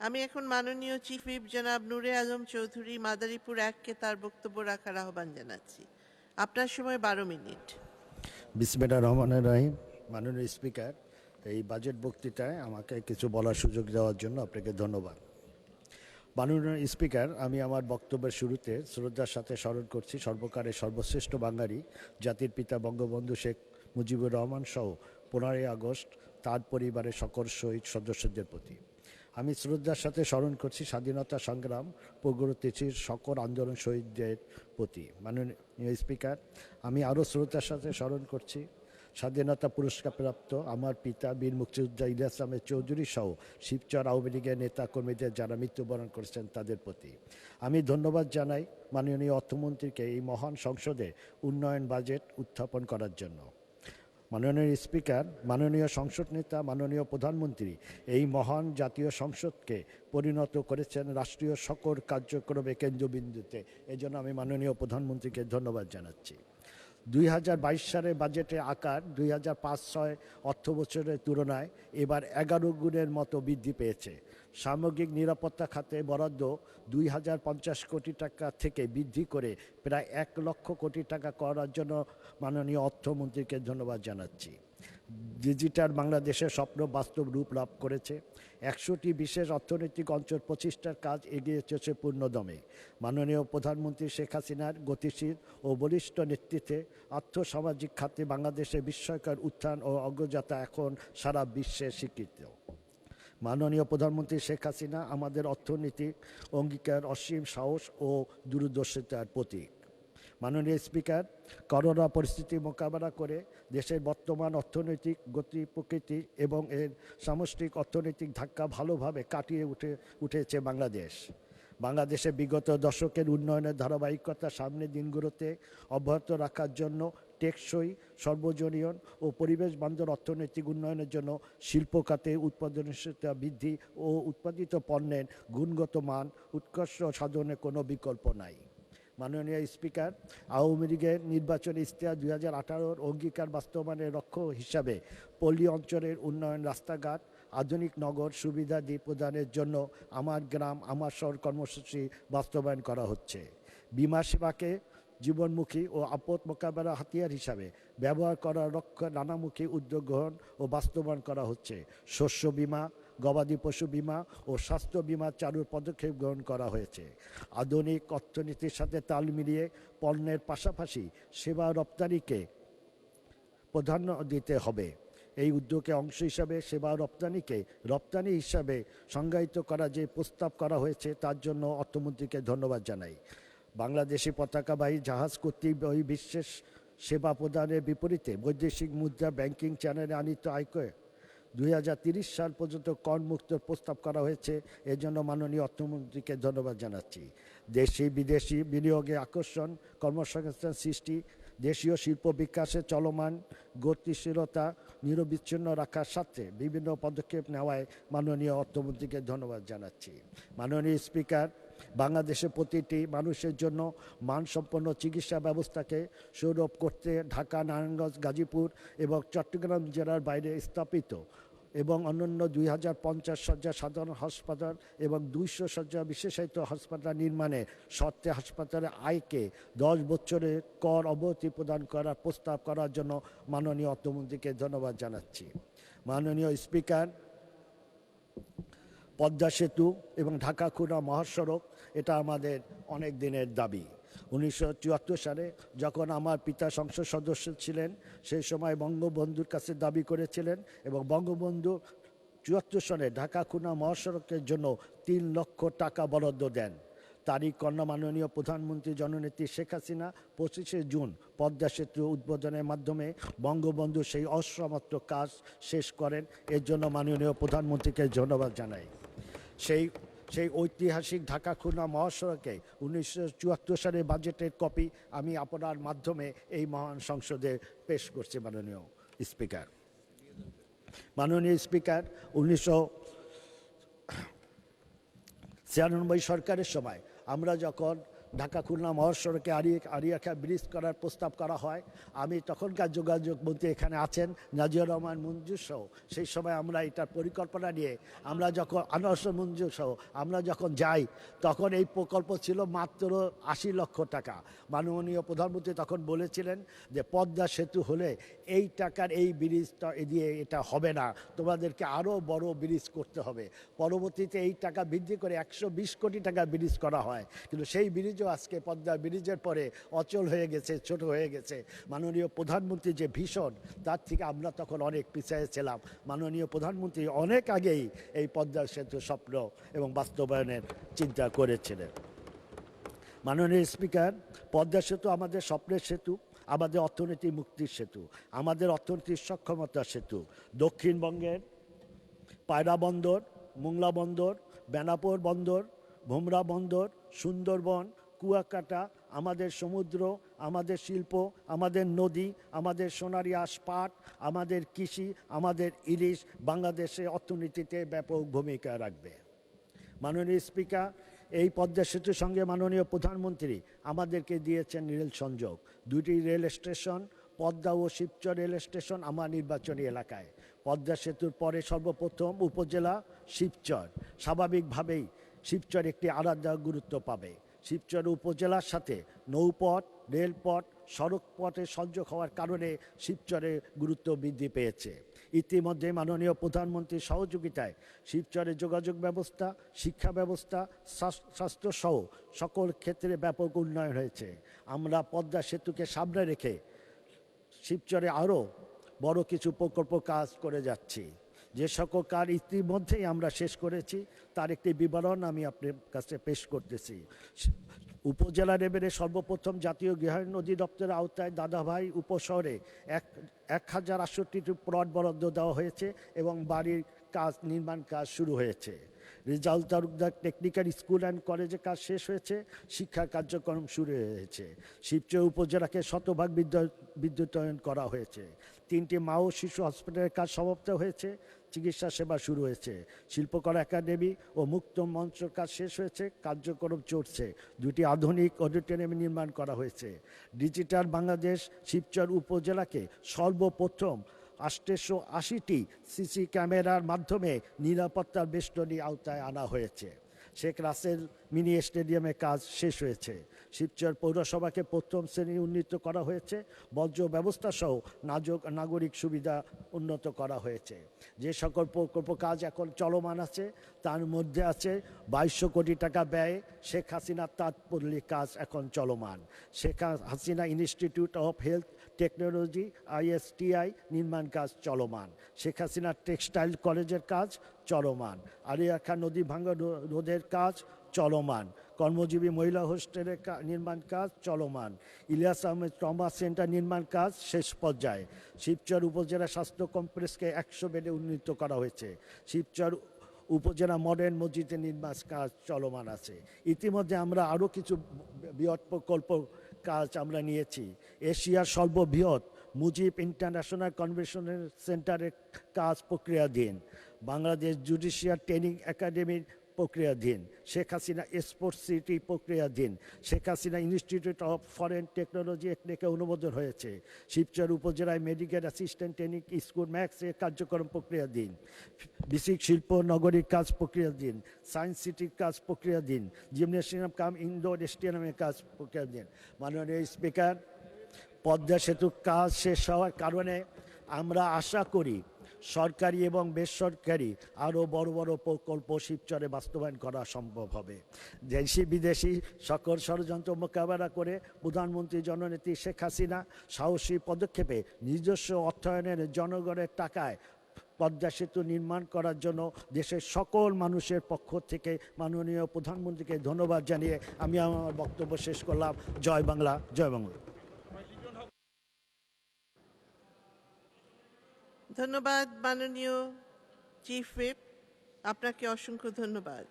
আমি এখন মাননীয় চিফ হুইপ জনাব নূরে আলম চৌধুরী, মাদারীপুর এককে তার বক্তব্য রাখার আহ্বান জানাচ্ছি। আপনার সময় বারো মিনিট। বিসমিল্লাহ রহমানের রাহিম। মাননীয় স্পিকার, এই বাজেট বক্তৃতায় আমাকে কিছু বলার সুযোগ দেওয়ার জন্য আপনাকে ধন্যবাদ। মাননীয় স্পিকার, আমি আমার বক্তব্যের শুরুতে শ্রদ্ধার সাথে স্মরণ করছি সর্বকারের সর্বশ্রেষ্ঠ বাঙালি, জাতির পিতা বঙ্গবন্ধু শেখ মুজিবুর রহমান সহ পনেরোই আগস্ট তার পরিবারের সকল শহীদ সদস্যদের প্রতি। আমি শ্রদ্ধার সাথে স্মরণ করছি স্বাধীনতা সংগ্রাম প্রগতিশীল সকল আন্দোলন শহীদদের প্রতি। মাননীয় স্পিকার, আমি আরও শ্রদ্ধার সাথে স্মরণ করছি, স্বাধীনতা পুরস্কার প্রাপ্ত আমার পিতা বীর মুক্তিযোদ্ধা ইলিয়াস আহমেদ চৌধুরী সহ শিবচর আওয়ামী লীগের নেতা কর্মীদের যারা মৃত্যুবরণ করেছেন তাদের প্রতি। আমি ধন্যবাদ জানাই মাননীয় অর্থমন্ত্রীকে এই মহান সংসদে উন্নয়ন বাজেট উত্থাপন করার জন্য। মাননীয় স্পিকার, মাননীয় সংসদ নেতা, মাননীয় প্রধানমন্ত্রী, এই মহান জাতীয় সংসদকে পরিণত করেছেন রাষ্ট্রীয় সকল কার্যক্রমে কেন্দ্রবিন্দুতে। এজন্য আমি মাননীয় প্রধানমন্ত্রীকে ধন্যবাদ জানাচ্ছি। দুই সালের বাজেটে আকার, দুই হাজার পাঁচ ছয় অর্থ বছরের তুলনায় এবার এগারো গুণের মতো বৃদ্ধি পেয়েছে। সামগ্রিক নিরাপত্তা খাতে বরাদ্দ দুই হাজার পঞ্চাশ কোটি টাকা থেকে বৃদ্ধি করে প্রায় এক লক্ষ কোটি টাকা করার জন্য মাননীয় অর্থমন্ত্রীকে ধন্যবাদ জানাচ্ছি। ডিজিটাল বাংলাদেশের স্বপ্ন বাস্তব রূপ লাভ করেছে। একশোটি বিশেষ অর্থনৈতিক অঞ্চল প্রতিষ্ঠার কাজ এগিয়ে চলেছে পূর্ণদমে। মাননীয় প্রধানমন্ত্রী শেখ হাসিনার গতিশীল ও বলিষ্ঠ নেতৃত্বে আর্থসামাজিক খাতে বাংলাদেশের বিস্ময়কর উত্থান ও অগ্রযাত্রা এখন সারা বিশ্বে স্বীকৃত। মাননীয় প্রধানমন্ত্রী শেখ হাসিনা আমাদের অর্থনীতি অঙ্গীকার অসীম সাহস ও দূরদর্শিতার প্রতীক। মাননীয় স্পিকার, করোনা পরিস্থিতি মোকাবেলা করে দেশের বর্তমান অর্থনৈতিক গতি, প্রকৃতি এবং এর সামষ্টিক অর্থনৈতিক ধাক্কা ভালোভাবে কাটিয়ে উঠে, উঠেছে বাংলাদেশ। বাংলাদেশে বিগত দশকের উন্নয়নের ধারাবাহিকতা সামনের দিনগুলোতে অব্যাহত রাখার জন্য টেকসই, সর্বজনীন ও পরিবেশ বান্ধব অর্থনৈতিক উন্নয়নের জন্য শিল্প খাতে উৎপাদনশীলতা বৃদ্ধি ও উৎপাদিত পণ্যের গুণগত মান উৎকর্ষ সাধনে কোনো বিকল্প নাই। মাননীয় স্পিকার, আওয়ামী লীগের নির্বাচনী ইশতেহার দুই হাজার আঠারোর অঙ্গীকার বাস্তবায়নের লক্ষ্য হিসাবে পল্লী অঞ্চলের উন্নয়ন রাস্তাঘাট, আধুনিক নগর সুবিধাদি প্রদানের জন্য আমার গ্রাম, আমার শহর কর্মসূচি বাস্তবায়ন করা হচ্ছে। বিমা সেবাকে জীবনমুখী ও আপদ মোকাবেলা হাতিয়ার হিসাবে ব্যবহার করার লক্ষ্যে নানামুখী উদ্যোগ গ্রহণ ও বাস্তবায়ন করা হচ্ছে। শস্য বীমা গবাদি পশু বিমা ও স্বাস্থ্য বীমা চালুর পদক্ষেপ গ্রহণ করা হয়েছে। আধুনিক অর্থনীতির সাথে তাল মিলিয়ে পণ্যের পাশাপাশি সেবা রপ্তানিকে প্রাধান্য দিতে হবে। এই উদ্যোগে অংশ হিসাবে সেবা রপ্তানিকে রপ্তানি হিসাবে সংজ্ঞায়িত করা যে প্রস্তাব করা হয়েছে, তার জন্য অর্থমন্ত্রীকে ধন্যবাদ জানাই। বাংলাদেশি পতাকাবাহী জাহাজ কর্তৃক বিশেষ সেবা প্রদানের বিপরীতে বৈদেশিক মুদ্রা ব্যাংকিং চ্যানেলে আনিত আয়কর দুই সাল পর্যন্ত করমুক্ত প্রস্তাব করা হয়েছে। এজন্য মাননীয় অর্থমন্ত্রীকে ধন্যবাদ জানাচ্ছি। দেশি বিদেশি বিনিয়োগে আকর্ষণ, কর্মসংস্থান সৃষ্টি, দেশীয় শিল্প বিকাশে চলমান, গতিশীলতা, নিরবিচ্ছিন্ন রাখার সাথে বিভিন্ন পদক্ষেপ নেওয়ায় মাননীয় অর্থমন্ত্রীকে ধন্যবাদ জানাচ্ছি। মাননীয় স্পিকার বাংলাদেশে প্রতিটি মানুষের জন্য মানসম্পন্ন চিকিৎসা ব্যবস্থাকে সৌরভ করতে ঢাকা, নারায়ণগঞ্জ, গাজীপুর এবং চট্টগ্রাম জেলার বাইরে স্থাপিত এবং অন্যান্য দুই হাজার পঞ্চাশ শয্যা সাধারণ হাসপাতাল এবং দুইশো শয্যা বিশেষায়িত হাসপাতাল নির্মাণে শর্তে হাসপাতালের আয়কে দশ বছরের কর অবধি প্রদান করার প্রস্তাব করার জন্য মাননীয় অর্থমন্ত্রীকে ধন্যবাদ জানাচ্ছি। মাননীয় স্পিকার, পদ্মা সেতু এবং ঢাকা খুলনা মহাসড়ক, এটা আমাদের অনেক দিনের দাবি। উনিশশো চুয়াত্তর সালে যখন আমার পিতা সংসদ সদস্য ছিলেন, সেই সময় বঙ্গবন্ধুর কাছে দাবি করেছিলেন এবং বঙ্গবন্ধু চুয়াত্তর সালে ঢাকা খুলনা মহাসড়কের জন্য তিন লক্ষ টাকা বরাদ্দ দেন। তারই কন্যা মাননীয় প্রধানমন্ত্রী জননেত্রী শেখ হাসিনা পঁচিশে জুন পদ্মা সেতু উদ্বোধনের মাধ্যমে বঙ্গবন্ধু সেই অসমাপ্ত কাজ শেষ করেন। এর জন্য মাননীয় প্রধানমন্ত্রীকে ধন্যবাদ জানাই। সেই সেই ঐতিহাসিক ঢাকা খুলনা মহাসড়কে উনিশশো চুয়াত্তর সালের বাজেটের কপি আমি আপনার মাধ্যমে এই মহান সংসদে পেশ করছি, মাননীয় স্পিকার। মাননীয় স্পিকার, উনিশশো ছিয়ানব্বই সরকারের সময় আমরা যখন ঢাকা খুলনা মহাসড়কে আরিয়া আরিয়াখা ব্রিজ করার প্রস্তাব করা হয়। আমি তখনকার যোগাযোগ মন্ত্রী এখানে আছেন, নাজিউর রহমান মঞ্জুর সহ। সেই সময় আমরা এটার পরিকল্পনা নিয়ে, আমরা যখন আনারস মঞ্জুর সহ, আমরা যখন যাই, তখন এই প্রকল্প ছিল মাত্র আশি লক্ষ টাকা। মাননীয় প্রধানমন্ত্রী তখন বলেছিলেন যে, পদ্মা সেতু হলে এই টাকার এই ব্রিজটা দিয়ে এটা হবে না। তোমাদেরকে আরও বড় ব্রিজ করতে হবে। পরবর্তীতে এই টাকা বৃদ্ধি করে একশো বিশ কোটি টাকা ব্রিজ করা হয়। কিন্তু সেই ব্রিজও আজকে পদ্মা ব্রিজের পরে অচল হয়ে গেছে, ছোট হয়ে গেছে। মাননীয় প্রধানমন্ত্রী যে ভীষণ, তার থেকে আমরা তখন অনেক পিছিয়ে ছিলাম। মাননীয় প্রধানমন্ত্রী অনেক আগেই এই পদ্মা সেতু স্বপ্ন এবং বাস্তবায়নের চিন্তা করেছিলেন। মাননীয় স্পিকার, পদ্মা সেতু আমাদের স্বপ্নের সেতু, আমাদের অর্থনীতি মুক্তির সেতু, আমাদের অর্থনীতির সক্ষমতার সেতু। দক্ষিণবঙ্গের পায়রা বন্দর, মোংলা বন্দর, বেনাপোর বন্দর, ভোমরা বন্দর, সুন্দরবন কুয়াকাটা, আমাদের সমুদ্র, আমাদের শিল্প, আমাদের নদী, আমাদের সোনারি আশপাট, আমাদের কৃষি, আমাদের ইলিশ বাংলাদেশের অর্থনীতিতে ব্যাপক ভূমিকা রাখবে। মাননীয় স্পিকার, এই পদ্মা সেতুর সঙ্গে মাননীয় প্রধানমন্ত্রী আমাদেরকে দিয়েছেন রেল সংযোগ। দুটি রেল স্টেশন, পদ্মা ও শিবচর রেল স্টেশন আমার নির্বাচনী এলাকায়। পদ্মা সেতুর পরে সর্বপ্রথম উপজেলা শিবচর। স্বাভাবিকভাবেই শিবচর একটি আলাদা গুরুত্ব পাবে। শিবচর উপজেলার সাথে নৌপথ, রেলপথ সড়ক পথের সংযোগ হওয়ার কারণে শিবচরে গুরুত্ব বৃদ্ধি পেয়েছে। ইতিমধ্যে মাননীয় প্রধানমন্ত্রীর সহযোগিতায় শিবচরের যোগাযোগ ব্যবস্থা, শিক্ষা ব্যবস্থা, স্বাস- স্বাস্থ্যসহ সকল ক্ষেত্রে ব্যাপক উন্নয়ন হয়েছে। আমরা পদ্মা সেতুকে সামনে রেখে শিবচরে আরও বড় কিছু প্রকল্প কাজ করে যাচ্ছি। যে সকল কার ইতিমধ্যেই আমরা শেষ করেছি, তার একটি বিবরণ আমি আপনার কাছে পেশ করতেছি। উপজেলা লেভেলে সর্বপ্রথম জাতীয় গৃহায়ণ দপ্তরের আওতায় দাদাভাই উপশহরে এক এক হাজার আটষট্টিটি প্লট বরাদ্দ দেওয়া হয়েছে এবং বাড়ির কাজ, নির্মাণ কাজ শুরু হয়েছে। রেজাল্ট তালুকদার টেকনিক্যাল স্কুল অ্যান্ড কলেজে কাজ শেষ হয়েছে, শিক্ষা কার্যক্রম শুরু হয়েছে। শিবচর উপজেলাকে শতভাগ বিদ্যুৎ, বিদ্যুতায়ন করা হয়েছে। তিনটি মা ও শিশু হসপিটালের কাজ সমাপ্ত হয়েছে, চিকিৎসা সেবা শুরু হয়েছে। শিল্পকলা একাডেমি ও মুক্ত মঞ্চের কাজ শেষ হয়েছে, কার্যক্রম চলছে। দুটি আধুনিক অডিটোরিয়াম নির্মাণ করা হয়েছে। ডিজিটাল বাংলাদেশ শিবচর উপজেলাকে সর্বপ্রথম আষ্টশো আশিটি সিসি ক্যামেরার মাধ্যমে নিরাপত্তার বেষ্টনী আওতায় আনা হয়েছে। শেখ রাসেল মিনি স্টেডিয়ামে কাজ শেষ হয়েছে। শিবচর পৌরসভাকে প্রথম শ্রেণি উন্নীত করা হয়েছে। বর্জ্য ব্যবস্থা সহ নাজক নাগরিক সুবিধা উন্নত করা হয়েছে। যে সকল প্রকল্প কাজ এখন চলমান আছে, তার মধ্যে আছে বাইশশো কোটি টাকা ব্যয়ে শেখ হাসিনার তাৎপর্যিক কাজ এখন চলমান। Sheikh Hasina institute of health technology, ISTI, নির্মাণ কাজ চলমান। শেখ হাসিনা টেক্সটাইল কলেজের কাজ চলমান। আলিয়া খান নদী ভাঙ্গা রোধের কাজ চলমান। কর্মজীবী মহিলা হোস্টেলের নির্মাণ কাজ চলমান। ইলিয়াস আহমেদ ট্রমা সেন্টার নির্মাণ কাজ শেষ পর্যায়ে। শিবচর উপজেলা স্বাস্থ্য কমপ্লেক্সকে একশো বেডে উন্নীত করা হয়েছে। শিবচর উপজেলা মডার্ন মসজিদের নির্মাণ কাজ চলমান আছে। ইতিমধ্যে আমরা আরও কিছু বৃহৎ প্রকল্প কাজ আমরা নিয়েছি। এশিয়ার সর্ববৃহৎ মুজিব ইন্টারন্যাশনাল কনভেনশনের সেন্টারের কাজ প্রক্রিয়াধীন। বাংলাদেশ জুডিশিয়াল ট্রেনিং একাডেমির প্রক্রিয়াধীন। Sheikh Hasina sports city প্রক্রিয়াধীন। Sheikh Hasina institute of foreign technology একনেকে অনুমোদন হয়েছে। শিবচর উপজেলায় medical assistant training school max এর কার্যক্রম প্রক্রিয়াধীন। বিসিক শিল্প নগরীর কাজ প্রক্রিয়াধীন। সায়েন্স সিটির কাজ প্রক্রিয়াধীন। জিমনেশিয়াম কাম ইনডোর স্টেডিয়ামের কাজ প্রক্রিয়াধীন। মাননীয় স্পিকার পদ্মা সেতুর কাজ শেষ হওয়ার কারণে আমরা আশা করি সরকারি এবং বেসরকারি আরও বড় বড় প্রকল্প শিবচরে বাস্তবায়ন করা সম্ভব হবে। দেশি বিদেশি সকল ষড়যন্ত্র মোকাবেলা করে প্রধানমন্ত্রী জননেত্রী শেখ হাসিনা সাহসী পদক্ষেপে নিজস্ব অর্থায়নের জনগণের টাকায় পদ্মা সেতু নির্মাণ করার জন্য দেশের সকল মানুষের পক্ষ থেকে মাননীয় প্রধানমন্ত্রীকে ধন্যবাদ জানিয়ে আমি আমার বক্তব্য শেষ করলাম। জয় বাংলা জয় বাংলা। ধন্যবাদ মাননীয় চিফ হুইপ। আপনাকে অসংখ্য ধন্যবাদ।